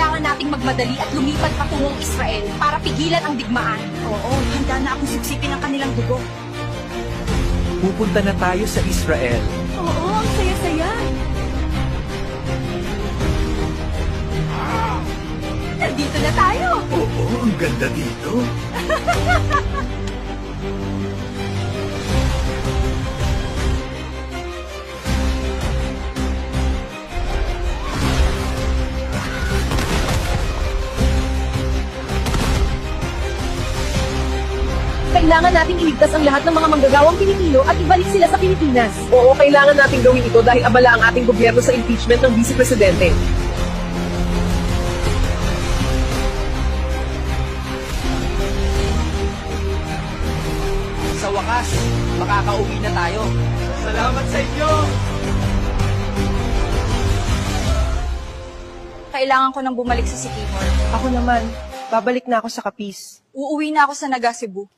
kailangan nating magmadali at lumipat patungong Israel para pigilan ang digmaan. Oo, handa na akong sipsipin ang kanilang dugo. Pupunta na tayo sa Israel. Oo, ang saya-saya. Nandito na tayo. Oo, ang ganda dito. Kailangan nating iligtas ang lahat ng mga manggagawang Pilipino at ibalik sila sa Pilipinas. Oo, kailangan natin gawin ito dahil abala ang ating gobyerno sa impeachment ng Vice Presidente. Sa wakas, makakauwi na tayo. Salamat sa inyo! Kailangan ko nang bumalik sa Sikihor. Ako naman, babalik na ako sa Kapis. Uuwi na ako sa Naga, Cebu.